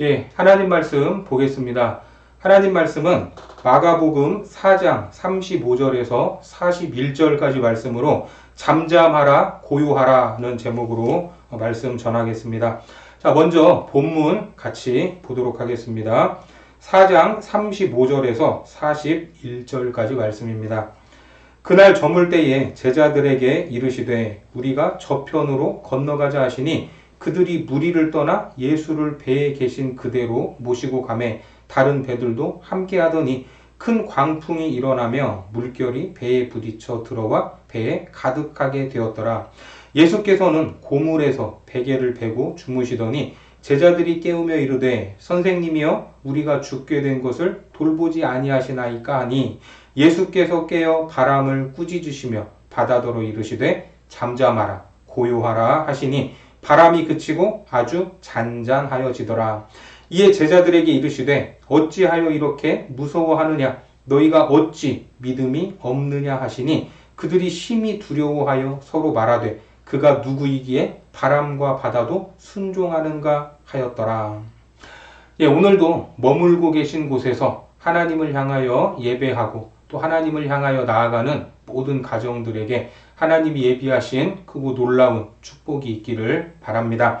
예, 하나님 말씀 보겠습니다. 하나님 말씀은 마가복음 4장 35절에서 41절까지 말씀으로 잠잠하라 고요하라는 제목으로 말씀 전하겠습니다. 자, 먼저 본문 같이 보도록 하겠습니다. 4장 35절에서 41절까지 말씀입니다. 그날 저물 때에 제자들에게 이르시되 우리가 저편으로 건너가자 하시니 그들이 무리를 떠나 예수를 배에 계신 그대로 모시고 가매 다른 배들도 함께 하더니 큰 광풍이 일어나며 물결이 배에 부딪혀 들어와 배에 가득하게 되었더라. 예수께서는 고물에서 베개를 베고 주무시더니 제자들이 깨우며 이르되 선생님이여 우리가 죽게 된 것을 돌보지 아니하시나이까 하니 예수께서 깨어 바람을 꾸짖으시며 바다더러 이르시되 잠잠하라 고요하라 하시니 바람이 그치고 아주 잔잔하여지더라. 이에 제자들에게 이르시되 어찌하여 이렇게 무서워하느냐 너희가 어찌 믿음이 없느냐 하시니 그들이 심히 두려워하여 서로 말하되 그가 누구이기에 바람과 바다도 순종하는가 하였더라. 예, 오늘도 머물고 계신 곳에서 하나님을 향하여 예배하고 또 하나님을 향하여 나아가는 모든 가정들에게 하나님이 예비하신 크고 놀라운 축복이 있기를 바랍니다.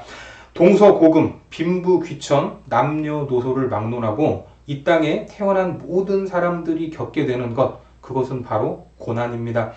동서고금, 빈부귀천, 남녀노소를 막론하고 이 땅에 태어난 모든 사람들이 겪게 되는 것, 그것은 바로 고난입니다.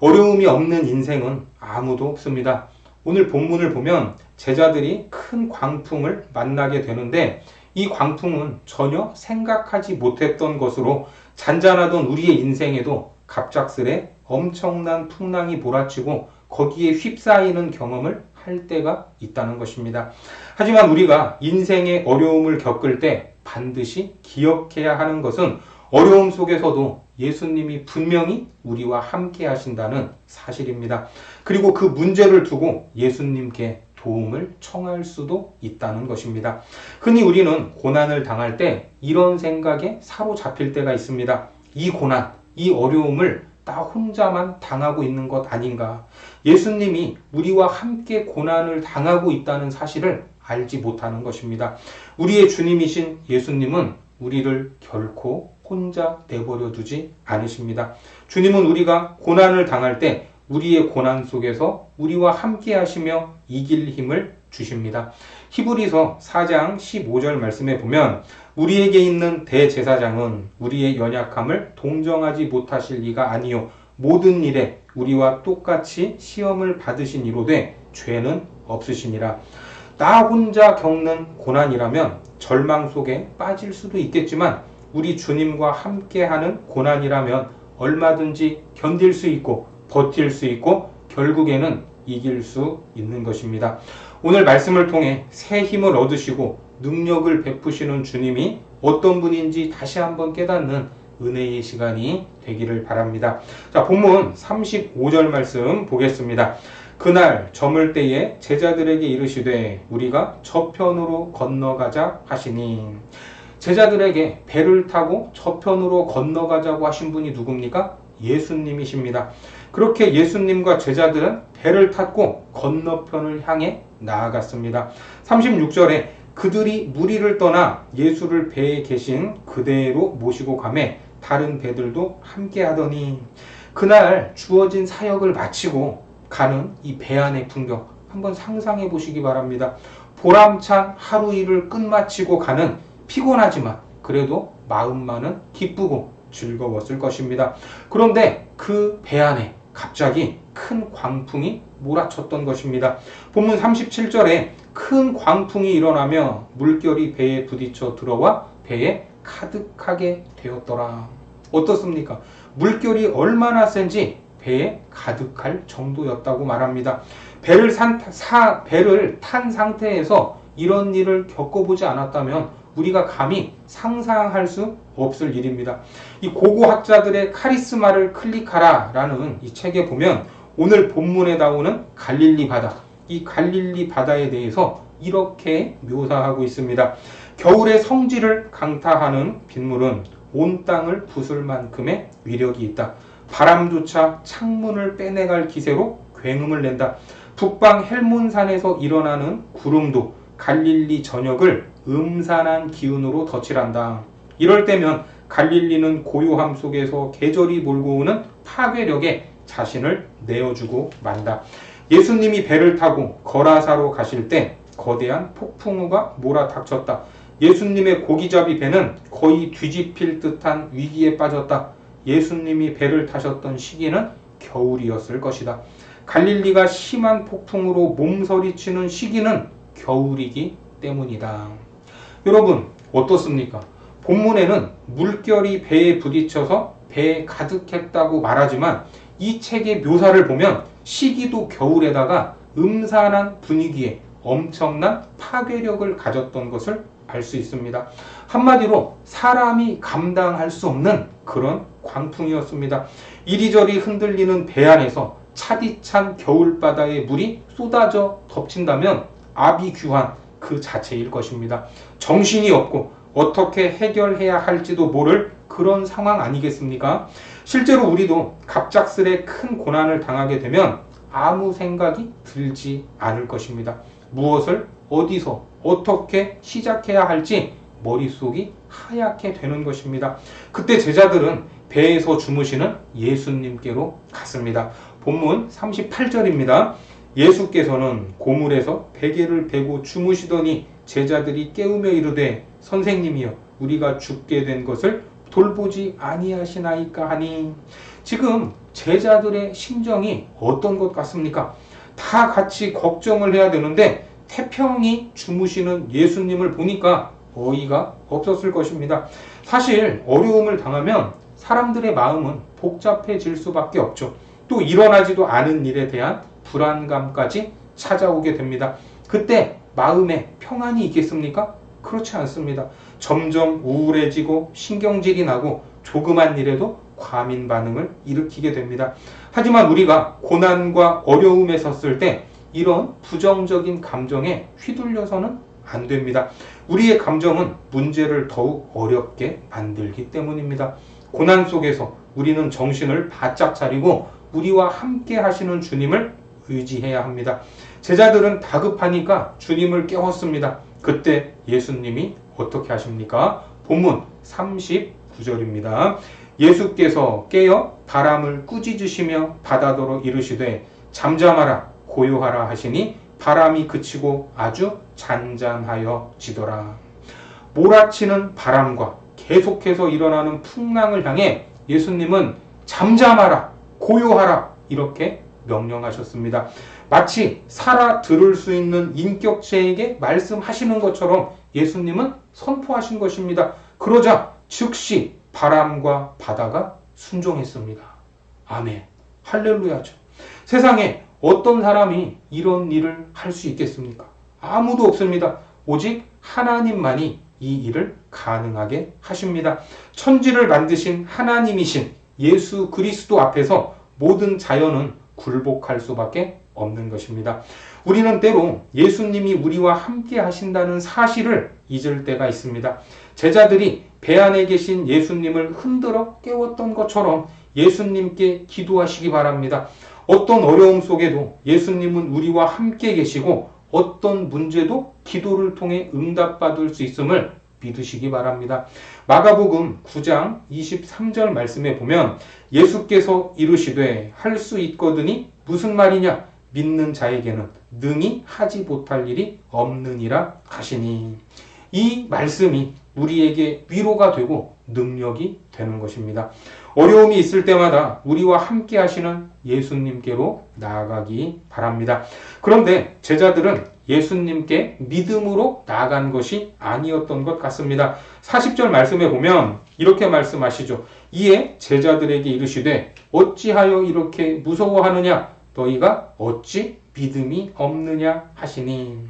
어려움이 없는 인생은 아무도 없습니다. 오늘 본문을 보면 제자들이 큰 광풍을 만나게 되는데 이 광풍은 전혀 생각하지 못했던 것으로 잔잔하던 우리의 인생에도 갑작스레 엄청난 풍랑이 몰아치고 거기에 휩싸이는 경험을 할 때가 있다는 것입니다. 하지만 우리가 인생의 어려움을 겪을 때 반드시 기억해야 하는 것은 어려움 속에서도 예수님이 분명히 우리와 함께 하신다는 사실입니다. 그리고 그 문제를 두고 예수님께 도움을 청할 수도 있다는 것입니다. 흔히 우리는 고난을 당할 때 이런 생각에 사로잡힐 때가 있습니다. 이 고난, 이 어려움을 나 혼자만 당하고 있는 것 아닌가. 예수님이 우리와 함께 고난을 당하고 있다는 사실을 알지 못하는 것입니다. 우리의 주님이신 예수님은 우리를 결코 혼자 내버려 두지 않으십니다. 주님은 우리가 고난을 당할 때 우리의 고난 속에서 우리와 함께 하시며 이길 힘을 주십니다. 히브리서 4장 15절 말씀에 보면 우리에게 있는 대제사장은 우리의 연약함을 동정하지 못하실 리가 아니요 모든 일에 우리와 똑같이 시험을 받으신 이로되 죄는 없으시니라. 나 혼자 겪는 고난이라면 절망 속에 빠질 수도 있겠지만 우리 주님과 함께하는 고난이라면 얼마든지 견딜 수 있고 버틸 수 있고 결국에는 이길 수 있는 것입니다. 오늘 말씀을 통해 새 힘을 얻으시고 능력을 베푸시는 주님이 어떤 분인지 다시 한번 깨닫는 은혜의 시간이 되기를 바랍니다. 자, 본문 35절 말씀 보겠습니다. 그날 저물 때에 제자들에게 이르시되 우리가 저편으로 건너가자 하시니 제자들에게 배를 타고 저편으로 건너가자고 하신 분이 누굽니까? 예수님이십니다. 그렇게 예수님과 제자들은 배를 탔고 건너편을 향해 나아갔습니다. 36절에 그들이 무리를 떠나 예수를 배에 계신 그대로 모시고 가매 다른 배들도 함께 하더니 그날 주어진 사역을 마치고 가는 이 배 안의 풍경 한번 상상해 보시기 바랍니다. 보람찬 하루 일을 끝마치고 가는 피곤하지만 그래도 마음만은 기쁘고 즐거웠을 것입니다. 그런데 그 배 안에 갑자기 큰 광풍이 몰아쳤던 것입니다. 본문 37절에 큰 광풍이 일어나며 물결이 배에 부딪혀 들어와 배에 가득하게 되었더라. 어떻습니까? 물결이 얼마나 센지 배에 가득할 정도였다고 말합니다. 배를 산, 사, 배를 탄 상태에서 이런 일을 겪어보지 않았다면 우리가 감히 상상할 수 없을 일입니다. 이 고고학자들의 카리스마를 클릭하라 라는 이 책에 보면 오늘 본문에 나오는 갈릴리 바다, 이 갈릴리 바다에 대해서 이렇게 묘사하고 있습니다. 겨울의 성지를 강타하는 빗물은 온 땅을 부술 만큼의 위력이 있다. 바람조차 창문을 빼내갈 기세로 굉음을 낸다. 북방 헬몬산에서 일어나는 구름도 갈릴리 전역을 음산한 기운으로 덧칠한다. 이럴 때면 갈릴리는 고요함 속에서 계절이 몰고 오는 파괴력에 자신을 내어주고 만다. 예수님이 배를 타고 거라사로 가실 때 거대한 폭풍우가 몰아닥쳤다. 예수님의 고기잡이 배는 거의 뒤집힐 듯한 위기에 빠졌다. 예수님이 배를 타셨던 시기는 겨울이었을 것이다. 갈릴리가 심한 폭풍으로 몸서리치는 시기는 겨울이기 때문이다. 여러분 어떻습니까? 본문에는 물결이 배에 부딪혀서 배에 가득했다고 말하지만 이 책의 묘사를 보면 시기도 겨울에다가 음산한 분위기에 엄청난 파괴력을 가졌던 것을 알 수 있습니다. 한마디로 사람이 감당할 수 없는 그런 광풍이었습니다. 이리저리 흔들리는 배 안에서 차디찬 겨울바다에 물이 쏟아져 덮친다면 아비규환 그 자체일 것입니다. 정신이 없고 어떻게 해결해야 할지도 모를 그런 상황 아니겠습니까? 실제로 우리도 갑작스레 큰 고난을 당하게 되면 아무 생각이 들지 않을 것입니다. 무엇을 어디서 어떻게 시작해야 할지 머릿속이 하얗게 되는 것입니다. 그때 제자들은 배에서 주무시는 예수님께로 갔습니다. 본문 38절입니다. 예수께서는 고물에서 베개를 베고 주무시더니 제자들이 깨우며 이르되 선생님이여 우리가 죽게 된 것을 돌보지 아니하시나이까 하니 지금 제자들의 심정이 어떤 것 같습니까? 다 같이 걱정을 해야 되는데 태평이 주무시는 예수님을 보니까 어이가 없었을 것입니다. 사실 어려움을 당하면 사람들의 마음은 복잡해질 수밖에 없죠. 또 일어나지도 않은 일에 대한 불안감까지 찾아오게 됩니다. 그때 마음에 평안이 있겠습니까? 그렇지 않습니다. 점점 우울해지고 신경질이 나고 조그만 일에도 과민 반응을 일으키게 됩니다. 하지만 우리가 고난과 어려움에 섰을 때 이런 부정적인 감정에 휘둘려서는 안 됩니다. 우리의 감정은 문제를 더욱 어렵게 만들기 때문입니다. 고난 속에서 우리는 정신을 바짝 차리고 우리와 함께 하시는 주님을 의지해야 합니다. 제자들은 다급하니까 주님을 깨웠습니다. 그때 예수님이 어떻게 하십니까? 본문 39절입니다. 예수께서 깨어 바람을 꾸짖으시며 바다더러 이르시되 잠잠하라 고요하라 하시니 바람이 그치고 아주 잔잔하여 지더라. 몰아치는 바람과 계속해서 일어나는 풍랑을 향해 예수님은 잠잠하라 고요하라 이렇게 명령하셨습니다. 마치 살아 들을 수 있는 인격체에게 말씀하시는 것처럼 예수님은 선포하신 것입니다. 그러자 즉시 바람과 바다가 순종했습니다. 아멘. 할렐루야죠. 세상에 어떤 사람이 이런 일을 할 수 있겠습니까? 아무도 없습니다. 오직 하나님만이 이 일을 가능하게 하십니다. 천지를 만드신 하나님이신 예수 그리스도 앞에서 모든 자연은 굴복할 수밖에 없는 것입니다. 우리는 때로 예수님이 우리와 함께 하신다는 사실을 잊을 때가 있습니다. 제자들이 배 안에 계신 예수님을 흔들어 깨웠던 것처럼 예수님께 기도하시기 바랍니다. 어떤 어려움 속에도 예수님은 우리와 함께 계시고 어떤 문제도 기도를 통해 응답받을 수 있음을 믿으시기 바랍니다. 마가복음 9장 23절 말씀에 보면 예수께서 이르시되 할 수 있거든이 무슨 말이냐 믿는 자에게는 능히 하지 못할 일이 없느니라 하시니 이 말씀이 우리에게 위로가 되고 능력이 되는 것입니다. 어려움이 있을 때마다 우리와 함께 하시는 예수님께로 나아가기 바랍니다. 그런데 제자들은 예수님께 믿음으로 나아간 것이 아니었던 것 같습니다. 40절 말씀에 보면 이렇게 말씀하시죠. 이에 제자들에게 이르시되 어찌하여 이렇게 무서워하느냐 너희가 어찌 믿음이 없느냐 하시니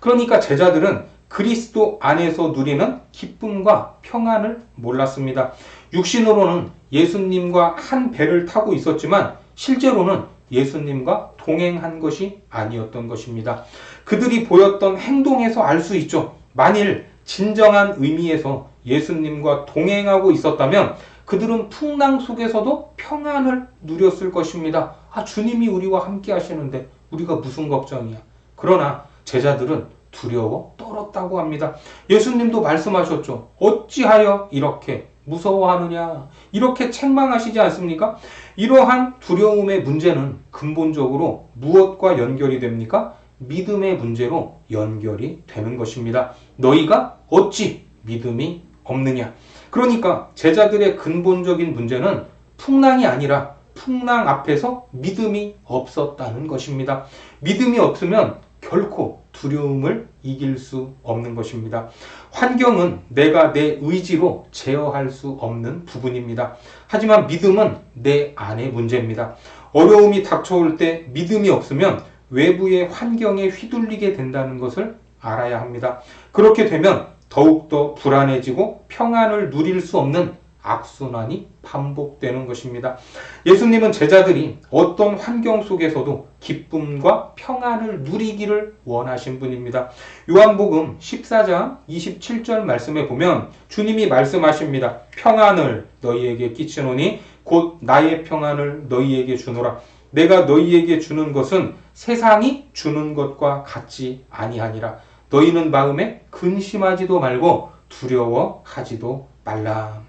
그러니까 제자들은 그리스도 안에서 누리는 기쁨과 평안을 몰랐습니다. 육신으로는 예수님과 한 배를 타고 있었지만 실제로는 예수님과 동행한 것이 아니었던 것입니다. 그들이 보였던 행동에서 알 수 있죠. 만일 진정한 의미에서 예수님과 동행하고 있었다면 그들은 풍랑 속에서도 평안을 누렸을 것입니다. 아, 주님이 우리와 함께 하시는데 우리가 무슨 걱정이야. 그러나 제자들은 두려워 떨었다고 합니다. 예수님도 말씀하셨죠. 어찌하여 이렇게 무서워하느냐? 이렇게 책망하시지 않습니까? 이러한 두려움의 문제는 근본적으로 무엇과 연결이 됩니까? 믿음의 문제로 연결이 되는 것입니다. 너희가 어찌 믿음이 없느냐? 그러니까 제자들의 근본적인 문제는 풍랑이 아니라 풍랑 앞에서 믿음이 없었다는 것입니다. 믿음이 없으면 결코 두려움을 이길 수 없는 것입니다. 환경은 내가 내 의지로 제어할 수 없는 부분입니다. 하지만 믿음은 내 안의 문제입니다. 어려움이 닥쳐올 때 믿음이 없으면 외부의 환경에 휘둘리게 된다는 것을 알아야 합니다. 그렇게 되면 더욱더 불안해지고 평안을 누릴 수 없는 악순환이 반복되는 것입니다. 예수님은 제자들이 어떤 환경 속에서도 기쁨과 평안을 누리기를 원하신 분입니다. 요한복음 14장 27절 말씀에 보면 주님이 말씀하십니다. 평안을 너희에게 끼치노니 곧 나의 평안을 너희에게 주노라. 내가 너희에게 주는 것은 세상이 주는 것과 같지 아니하니라. 너희는 마음에 근심하지도 말고 두려워하지도 말라.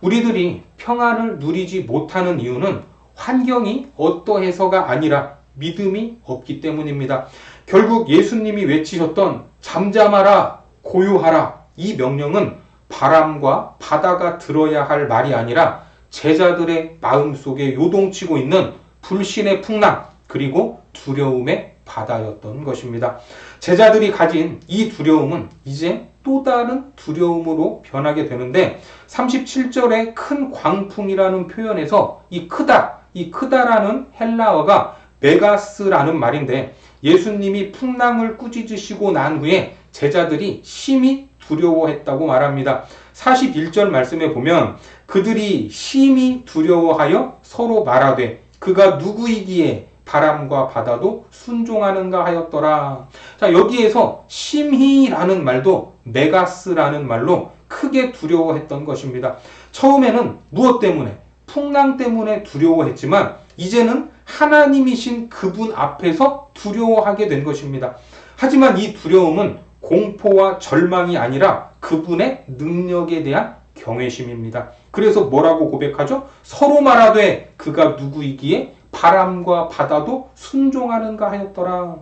우리들이 평안을 누리지 못하는 이유는 환경이 어떠해서가 아니라 믿음이 없기 때문입니다. 결국 예수님이 외치셨던 잠잠하라, 고요하라 이 명령은 바람과 바다가 들어야 할 말이 아니라 제자들의 마음속에 요동치고 있는 불신의 풍랑 그리고 두려움의 바다였던 것입니다. 제자들이 가진 이 두려움은 이제 또 다른 두려움으로 변하게 되는데 37절에 큰 광풍이라는 표현에서 이 크다, 이 크다라는 헬라어가 메가스라는 말인데 예수님이 풍랑을 꾸짖으시고 난 후에 제자들이 심히 두려워했다고 말합니다. 41절 말씀에 보면 그들이 심히 두려워하여 서로 말하되 그가 누구이기에 바람과 바다도 순종하는가 하였더라. 자, 여기에서 심히라는 말도 메가스라는 말로 크게 두려워했던 것입니다. 처음에는 무엇 때문에? 풍랑 때문에 두려워했지만 이제는 하나님이신 그분 앞에서 두려워하게 된 것입니다. 하지만 이 두려움은 공포와 절망이 아니라 그분의 능력에 대한 경외심입니다. 그래서 뭐라고 고백하죠? 서로 말하되 그가 누구이기에 바람과 바다도 순종하는가 하였더라.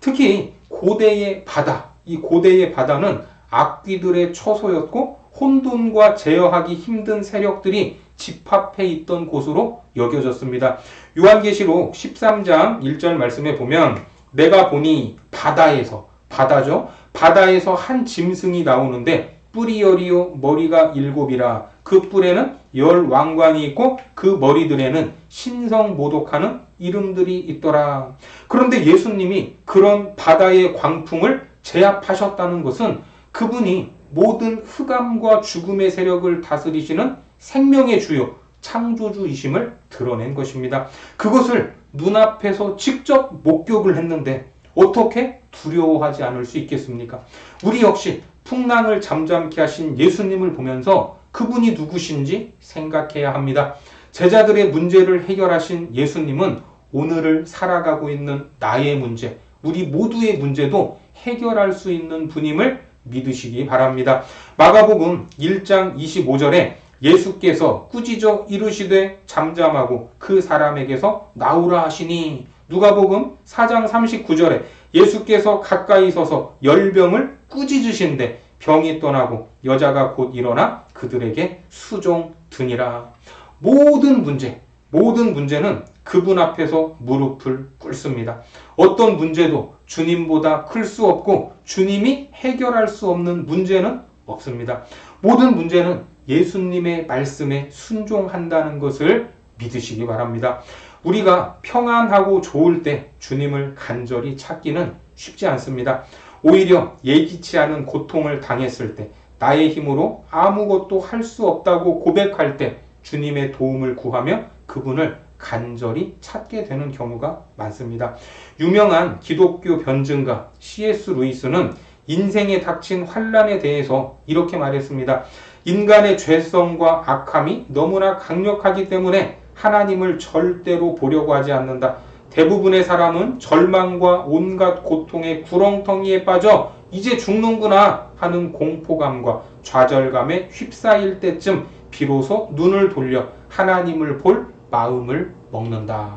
특히 고대의 바다, 이 고대의 바다는 악귀들의 처소였고 혼돈과 제어하기 힘든 세력들이 집합해 있던 곳으로 여겨졌습니다. 요한계시록 13장 1절 말씀에 보면 내가 보니 바다에서 바다죠. 바다에서 한 짐승이 나오는데 뿔이 열이요 머리가 일곱이라 그 뿔에는 열 왕관이 있고 그 머리들에는 신성 모독하는 이름들이 있더라. 그런데 예수님이 그런 바다의 광풍을 제압하셨다는 것은 그분이 모든 흑암과 죽음의 세력을 다스리시는 생명의 주요 창조주이심을 드러낸 것입니다. 그것을 눈앞에서 직접 목격을 했는데 어떻게 두려워하지 않을 수 있겠습니까? 우리 역시 풍랑을 잠잠케 하신 예수님을 보면서 그분이 누구신지 생각해야 합니다. 제자들의 문제를 해결하신 예수님은 오늘을 살아가고 있는 나의 문제, 우리 모두의 문제도 해결할 수 있는 분임을 믿으시기 바랍니다. 마가복음 1장 25절에 예수께서 꾸짖어 이르시되 잠잠하고 그 사람에게서 나오라 하시니 누가복음 4장 39절에 예수께서 가까이 서서 열병을 꾸짖으신데 병이 떠나고 여자가 곧 일어나 그들에게 수종 드니라. 모든 문제, 모든 문제는 그분 앞에서 무릎을 꿇습니다. 어떤 문제도 주님보다 클 수 없고 주님이 해결할 수 없는 문제는 없습니다. 모든 문제는 예수님의 말씀에 순종한다는 것을 믿으시기 바랍니다. 우리가 평안하고 좋을 때 주님을 간절히 찾기는 쉽지 않습니다. 오히려 예기치 않은 고통을 당했을 때 나의 힘으로 아무것도 할 수 없다고 고백할 때 주님의 도움을 구하며 그분을 간절히 찾게 되는 경우가 많습니다. 유명한 기독교 변증가 C.S. 루이스는 인생에 닥친 환란에 대해서 이렇게 말했습니다. 인간의 죄성과 악함이 너무나 강력하기 때문에 하나님을 절대로 보려고 하지 않는다. 대부분의 사람은 절망과 온갖 고통의 구렁텅이에 빠져 이제 죽는구나 하는 공포감과 좌절감에 휩싸일 때쯤 비로소 눈을 돌려 하나님을 볼 마음을 먹는다.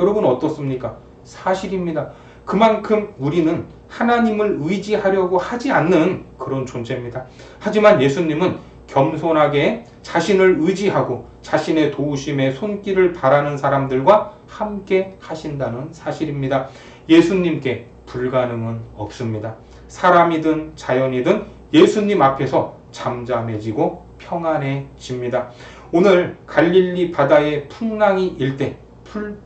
여러분 어떻습니까? 사실입니다. 그만큼 우리는 하나님을 의지하려고 하지 않는 그런 존재입니다. 하지만 예수님은 겸손하게 자신을 의지하고 자신의 도우심의 손길을 바라는 사람들과 함께 하신다는 사실입니다. 예수님께 불가능은 없습니다. 사람이든 자연이든 예수님 앞에서 잠잠해지고 평안해집니다. 오늘 갈릴리 바다의 풍랑이 일때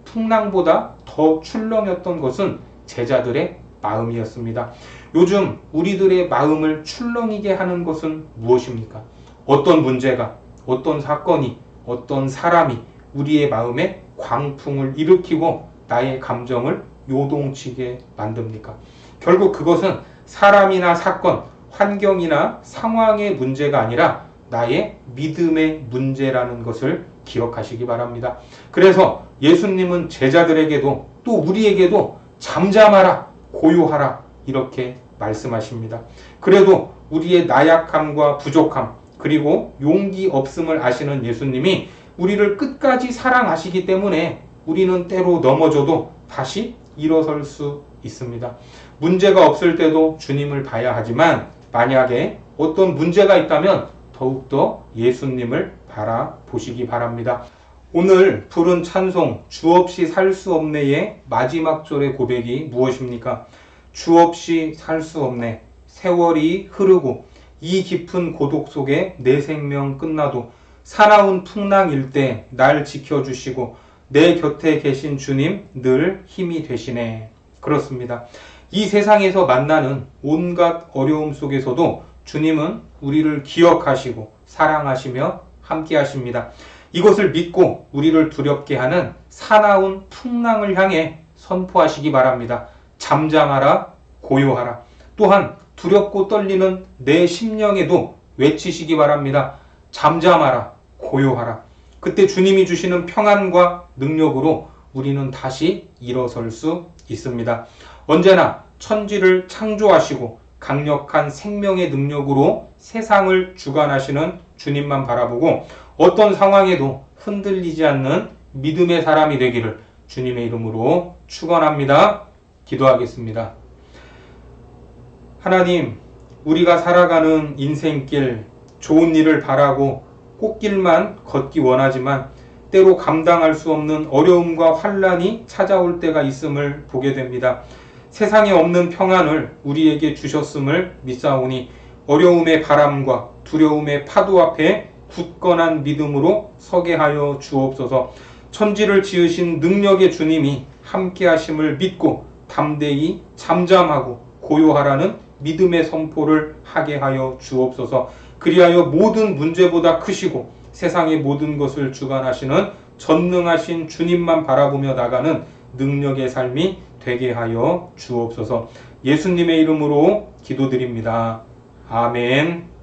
풍랑보다 더 출렁였던 것은 제자들의 마음이었습니다. 요즘 우리들의 마음을 출렁이게 하는 것은 무엇입니까? 어떤 문제가, 어떤 사건이, 어떤 사람이 우리의 마음에 광풍을 일으키고 나의 감정을 요동치게 만듭니까? 결국 그것은 사람이나 사건, 환경이나 상황의 문제가 아니라 나의 믿음의 문제라는 것을 기억하시기 바랍니다. 그래서 예수님은 제자들에게도 또 우리에게도 잠잠하라, 고요하라, 이렇게 말씀하십니다. 그래도 우리의 나약함과 부족함, 그리고 용기 없음을 아시는 예수님이 우리를 끝까지 사랑하시기 때문에 우리는 때로 넘어져도 다시 일어설 수 있습니다. 문제가 없을 때도 주님을 봐야 하지만 만약에 어떤 문제가 있다면 더욱더 예수님을 바라보시기 바랍니다. 오늘 부른 찬송 주 없이 살 수 없네의 마지막 절의 고백이 무엇입니까? 주 없이 살 수 없네. 세월이 흐르고 이 깊은 고독 속에 내 생명 끝나도 사나운 풍랑일 때날 지켜주시고 내 곁에 계신 주님 늘 힘이 되시네. 그렇습니다. 이 세상에서 만나는 온갖 어려움 속에서도 주님은 우리를 기억하시고 사랑하시며 함께 하십니다. 이것을 믿고 우리를 두렵게 하는 사나운 풍랑을 향해 선포하시기 바랍니다. 잠잠하라, 고요하라. 또한 두렵고 떨리는 내 심령에도 외치시기 바랍니다. 잠잠하라, 고요하라. 그때 주님이 주시는 평안과 능력으로 우리는 다시 일어설 수 있습니다. 언제나 천지를 창조하시고 강력한 생명의 능력으로 세상을 주관하시는 주님만 바라보고 어떤 상황에도 흔들리지 않는 믿음의 사람이 되기를 주님의 이름으로 축원합니다. 기도하겠습니다. 하나님, 우리가 살아가는 인생길 좋은 일을 바라고 꽃길만 걷기 원하지만 때로 감당할 수 없는 어려움과 환란이 찾아올 때가 있음을 보게 됩니다. 세상에 없는 평안을 우리에게 주셨음을 믿사오니 어려움의 바람과 두려움의 파도 앞에 굳건한 믿음으로 서게 하여 주옵소서. 천지를 지으신 능력의 주님이 함께 하심을 믿고 담대히 잠잠하고 고요하라는 믿음의 선포를 하게 하여 주옵소서. 그리하여 모든 문제보다 크시고 세상의 모든 것을 주관하시는 전능하신 주님만 바라보며 나가는 능력의 삶이 되게 하여 주옵소서. 예수님의 이름으로 기도드립니다. 아멘.